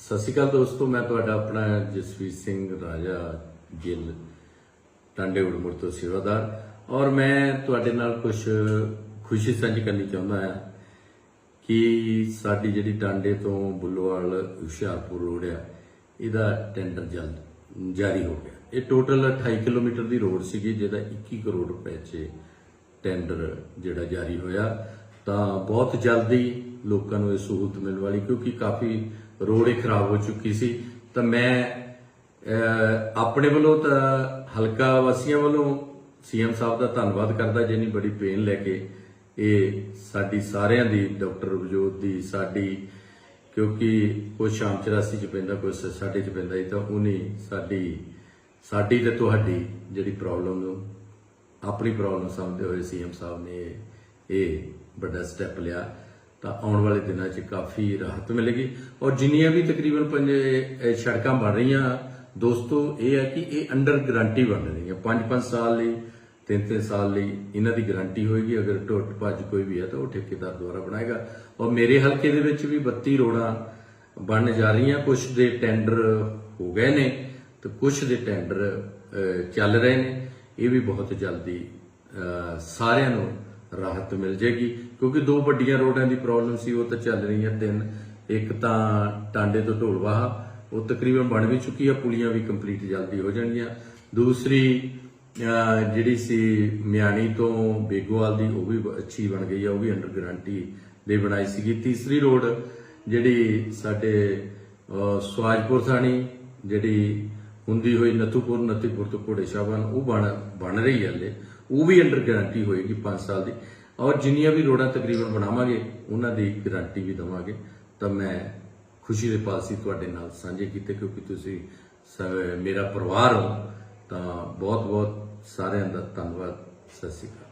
ਸਤਿ ਸ਼੍ਰੀ ਅਕਾਲ ਦੋਸਤੋ, ਮੈਂ ਤੁਹਾਡਾ ਆਪਣਾ ਜਸਵੀਰ ਸਿੰਘ ਰਾਜਾ ਗਿੱਲ, ਟਾਂਡੇ ਉੜਮੁੜ ਤੋਂ ਸੇਵਾਦਾਰ। ਔਰ ਮੈਂ ਤੁਹਾਡੇ ਨਾਲ ਕੁਝ ਖੁਸ਼ੀ ਸਾਂਝੀ ਕਰਨੀ ਚਾਹੁੰਦਾ ਹਾਂ ਕਿ ਸਾਡੀ ਜਿਹੜੀ ਟਾਂਡੇ ਤੋਂ ਬੁੱਲੋਵਾਲ ਹੁਸ਼ਿਆਰਪੁਰ ਰੋਡ ਆ, ਇਹਦਾ ਟੈਂਡਰ ਜਲਦ ਜਾਰੀ ਹੋ ਗਿਆ। ਇਹ ਟੋਟਲ 28 ਕਿਲੋਮੀਟਰ ਦੀ ਰੋਡ ਸੀਗੀ, ਜਿਹਦਾ 21 ਕਰੋੜ ਰੁਪਏ 'ਚ ਟੈਂਡਰ ਜਿਹੜਾ ਜਾਰੀ ਹੋਇਆ। ਤਾਂ ਬਹੁਤ ਜਲਦੀ ਲੋਕਾਂ ਨੂੰ ਇਹ ਸਹੂਲਤ ਮਿਲਣ ਵਾਲੀ, ਕਿਉਂਕਿ ਕਾਫੀ ਰੋਡ ਹੀ ਖਰਾਬ ਹੋ ਚੁੱਕੀ ਸੀ। ਤਾਂ ਮੈਂ ਆਪਣੇ ਵੱਲੋਂ ਤਾਂ ਹਲਕਾ ਵਾਸੀਆਂ ਵੱਲੋਂ ਸੀਐਮ ਸਾਹਿਬ ਦਾ ਧੰਨਵਾਦ ਕਰਦਾ, ਜਿਨੀ ਬੜੀ ਪੇਨ ਲੈ ਕੇ ਇਹ ਸਾਡੀ ਸਾਰਿਆਂ ਦੀ, ਡਾਕਟਰ ਰਵਜੋਤ ਦੀ, ਸਾਡੀ, ਕਿਉਂਕਿ ਕੋਈ ਸ਼ਾਮ 84 ਚ ਪੈਂਦਾ, ਕੋਈ ਸਾਡੇ ਚ ਪੈਂਦਾ ਸੀ, ਤਾਂ ਉਹਨੇ ਸਾਡੀ ਸਾਡੀ ਤੇ ਤੁਹਾਡੀ ਜਿਹੜੀ ਪ੍ਰੋਬਲਮ ਨੂੰ, ਆਪਣੀ ਪ੍ਰੋਬਲਮ ਸਮਝਦੇ ਹੋਏ ਸੀਐਮ ਸਾਹਿਬ ਨੇ ਇਹ- ਵੱਡਾ ਸਟੈਪ ਲਿਆ, ਤਾਂ ਆਉਣ ਵਾਲੇ ਦਿਨਾਂ 'ਚ ਕਾਫੀ ਰਾਹਤ ਮਿਲੇਗੀ। ਔਰ ਜਿੰਨੀਆਂ ਵੀ ਤਕਰੀਬਨ ਪੰਜ ਸੜਕਾਂ ਬਣ ਰਹੀਆਂ, ਦੋਸਤੋ, ਇਹ ਹੈ ਕਿ ਇਹ ਅੰਡਰ ਗਾਰੰਟੀ ਬਣ ਰਹੀਆਂ। 5-5 ਸਾਲ ਲਈ 3-3 ਸਾਲ ਲਈ ਇਹਨਾਂ ਦੀ ਗਾਰੰਟੀ ਹੋਏਗੀ। ਅਗਰ ਟੁੱਟ ਭੱਜ ਕੋਈ ਵੀ ਹੈ, ਤਾਂ ਉਹ ਠੇਕੇਦਾਰ ਦੁਆਰਾ ਬਣਾਏਗਾ। ਔਰ ਮੇਰੇ ਹਲਕੇ ਦੇ ਵਿੱਚ ਵੀ 32 ਰੋਡਾਂ ਬਣ ਜਾ ਰਹੀਆਂ। ਕੁਝ ਦੇ ਟੈਂਡਰ ਹੋ ਗਏ ਨੇ, ਤੇ ਕੁਝ ਦੇ ਟੈਂਡਰ ਚੱਲ ਰਹੇ ਨੇ। ਇਹ ਵੀ ਬਹੁਤ ਜਲਦੀ ਸਾਰਿਆਂ ਨੂੰ ਰਾਹਤ ਮਿਲ ਜੇਗੀ ਕਿਉਂਕਿ ਦੋ ਵੱਡੀਆਂ ਰੋਡਾਂ ਦੀ ਪ੍ਰੋਬਲਮ ਸੀ, ਉਹ ਤਾਂ ਚੱਲ ਰਹੀਆਂ ਤਿੰਨ। ਇੱਕ ਤਾਂ ਟਾਂਡੇ ਤੋਂ ਢੋਲਵਾਹਾ, ਉਹ ਤਕਰੀਬਨ ਬਣ ਵੀ ਚੁੱਕੀ ਆ, ਪੁਲੀਆਂ ਵੀ ਕੰਪਲੀਟ ਜਲਦੀ ਹੋ ਜਾਣਗੀਆਂ। ਦੂਸਰੀ ਜਿਹੜੀ ਸੀ ਮਿਆਣੀ ਤੋਂ ਬੇਗੋਵਾਲ ਦੀ, ਉਹ ਵੀ ਅੱਛੀ ਬਣ ਗਈ ਆ, ਉਹ ਵੀ ਅੰਡਰ ਗਾਰੰਟੀ ਦੇ ਬਣਾਈ ਸੀਗੀ। ਤੀਸਰੀ ਰੋਡ ਜਿਹੜੀ ਸਾਡੇ ਸਵਾਜਪੁਰ ਥਾਣੀ, ਜਿਹੜੀ ਹੁੰਦੀ ਹੋਈ ਨਥੂਪੁਰ ਨਥੀਪੁਰ ਤੋਂ ਘੋੜੇ ਸ਼ਾਹਬਾਨ ਉਹ ਬਣ ਬਣ ਰਹੀ ਹੈ ਹਲੇ। ਉਹ ਵੀ ਅੰਡਰ ਗਾਰੰਟੀ ਹੋਏਗੀ 5 ਸਾਲ ਦੀ। ਔਰ ਜਿੰਨੀਆਂ ਵੀ ਰੋਡਾਂ ਤਕਰੀਬਨ ਬਣਾਵਾਂਗੇ, ਉਹਨਾਂ ਦੀ ਗਾਰੰਟੀ ਵੀ ਦਵਾਂਗੇ। ਤਾਂ ਮੈਂ ਖੁਸ਼ੀ ਦੇ ਪਾਸੀ ਤੁਹਾਡੇ ਨਾਲ ਸਾਂਝੇ ਕੀਤੇ, ਕਿਉਂਕਿ ਤੁਸੀਂ ਮੇਰਾ ਪਰਿਵਾਰ ਹੋ, ਤਾਂ ਬਹੁਤ ਬਹੁਤ ਸਾਰਿਆਂ ਦਾ ਧੰਨਵਾਦ। ਸਤਿ ਸ਼੍ਰੀ ਅਕਾਲ।